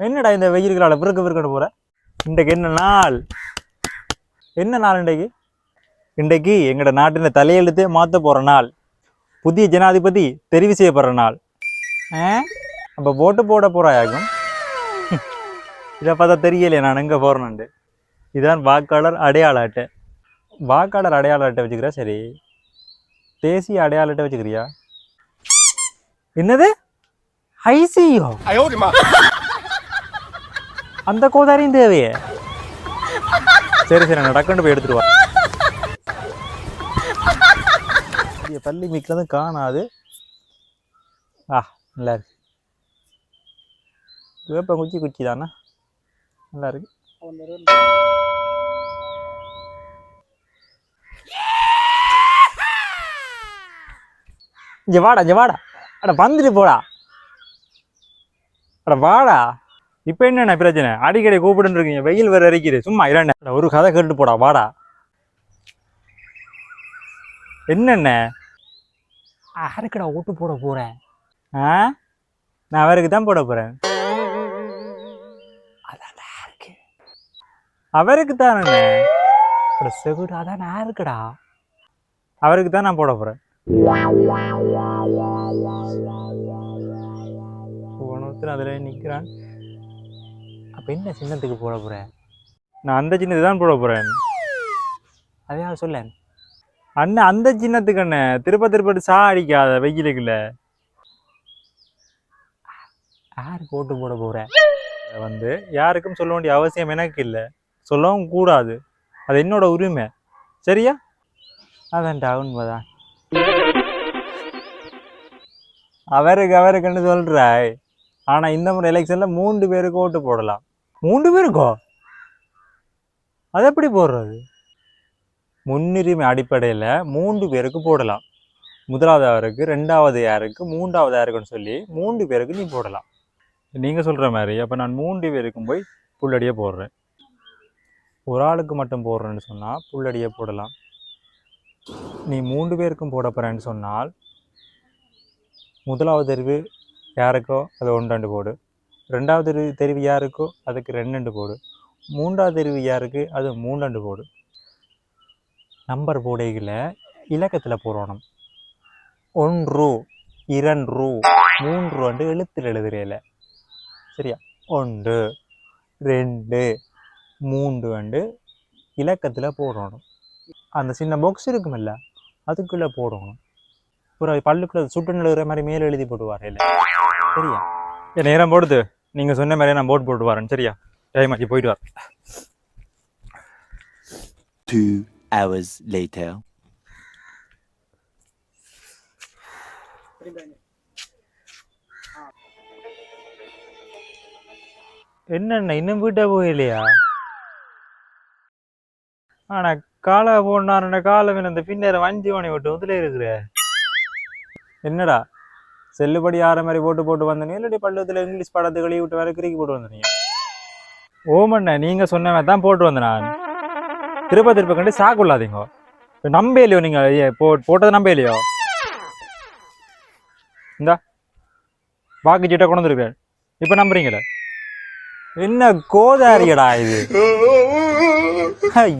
என்னடா இந்த வெயில்களால் பிறகு பிறகு போகிற இன்றைக்கு என்ன நாள்? என்ன நாள் இன்றைக்கு? இன்றைக்கு எங்களோட நாட்டின தலையெழுத்து மாற்ற போகிற நாள். புதிய ஜனாதிபதி தெரிவு செய்யப்படுற நாள். அப்போ போட்டு போட போகிறாயாகும் இதை பார்த்தா தெரியலையே நான் எங்கே போகிறேன்னுட்டு இதுதான் வாக்காளர் அடையாள அட்டை. வாக்காளர் அடையாள அட்டை வச்சுக்கிறா சரி. தேசிய அடையாள அட்டை வச்சுக்கிறியா? என்னது? ஐசியோ. அந்த கோதாரியும் தேவையே. சரி சரி நான் டக்குன்னு போய் எடுத்துட்டு வா பள்ளி மிக்கிறதும் காணாது. ஆ நல்லா இருக்கு. வேப்ப குச்சி குச்சி தானே? நல்லா இருக்கு. இங்கே வாடா இங்கே வாடா. அட வந்துட்டு போடா. அட வாடா. இப்போ என்னண்ணா பிரச்சனை? அடிக்கடி கூப்பிடுன்னு இருக்கீங்க வெயில் வேற அரிக்குது சும்மா இரண்ட. ஒரு கதை கேட்டு போடா வாடா. என்னண்ணே? யாருக்குடா ஓட்டு போட போறேன். ஆ? நான் அவருக்கு தான் போட போறேன். அதான் யாருக்கு அவருக்கு தானே செகுடு அதான் யாருக்குடா அவருக்கு தான் நான் போட போறேன். போனத்தில் அதில் நிற்கிறான் அப்போ என்ன சின்னத்துக்கு போட போகிறேன் நான் அந்த சின்னத்துக்கு தான் போட போகிறேன் அதே நான் சொல்லேன். அண்ணன் அந்த சின்னத்துக்கு அண்ணன் திருப்ப திருப்பட்டு சா அடிக்காத வெயிலுக்குள்ள. யாருக்கு ஓட்டு போட போகிறேன் வந்து யாருக்கும் சொல்ல வேண்டிய அவசியம் எனக்கு இல்லை. சொல்லவும் கூடாது. அது என்னோட உரிமை. சரியா? அதான்டா உண்மைதான். அவருக்கு அவருக்குன்னு சொல்றாய். ஆனா இந்த முறை எலெக்ஷன்ல மூன்று பேருக்கு ஓட்டு போடலாம். மூன்று பேருக்கோ? அது எப்படி போடுறது? முன்னுரிமை அடிப்படையில் மூன்று பேருக்கு போடலாம். முதலாவது யாருக்கு ரெண்டாவது யாருக்கு மூன்றாவது யாருக்குன்னு சொல்லி மூன்று பேருக்கு நீ போடலாம். நீங்கள் சொல்கிற மாதிரி அப்போ நான் மூன்று பேருக்கும் போய் புல்லடியை போடுறேன். ஒரு ஆளுக்கு மட்டும் போடுறேன்னு சொன்னால் புல்லடியை போடலாம். நீ மூன்று பேருக்கும் போட போகிறேன்னு சொன்னால் முதலாவது அறிவு யாருக்கோ அதை ஒன்றாண்டு போடு. ரெண்டாவது தெருவு தெருவு யாருக்கோ அதுக்கு ரெண்டு போடு. மூன்றாவது தெருவு யாருக்கு? அது மூன்றாண்டு போடு. நம்பர் போடையில் இலக்கத்தில் போடணும். ஒன்று இரண்டு மூன்று வந்து எழுத்தில் எழுதுறையில சரியா? ஒன்று ரெண்டு மூன்று வந்து இலக்கத்தில் போடணும். அந்த சின்ன பாக்ஸ் இருக்குமில்ல அதுக்குள்ளே போடணும். ஒரு பல்லுக்குள்ள சுட்டு எழுதுற மாதிரி மேலே எழுதி போடுவார் இல்லை சரியா நேரம் போடுது? நீங்கள் சொன்ன மாதிரியே நான் போட்டு போட்டு வரேன் சரியா? டைம் ஆச்சு போயிட்டு வரேன் Two hours later. என்னண்ணா இன்னும் வீட்டை போகலையா? ஆனா காலை போனாருன்ற காலம் அந்த பின்னேற வஞ்சி மணி விட்டு முதல்ல இருக்கிற. என்னடா? செல்லுபடி ஆற மாதிரி போட்டு போட்டு வந்தனே இல்லாட்டி பள்ளத்தில் இங்கிலீஷ் படத்தை கழுவி விட்டு வேற கிரிக்கி போட்டு வந்தனீங்க ஓமண்ண நீங்க சொன்ன மாதிரி தான் போட்டு வந்தேன் நான். திருப்ப திருப்ப கண்டு சாக்குள்ளாதீங்க இப்ப நம்ப இல்லையோ நீங்க? போ போட்டதை நம்ப இல்லையோ? இந்தா வாக்கு சீட்டை கொண்டு வந்துருக்கேன் இப்ப நம்புறீங்களே? என்ன கோதாரியடா இது? ஐயோ.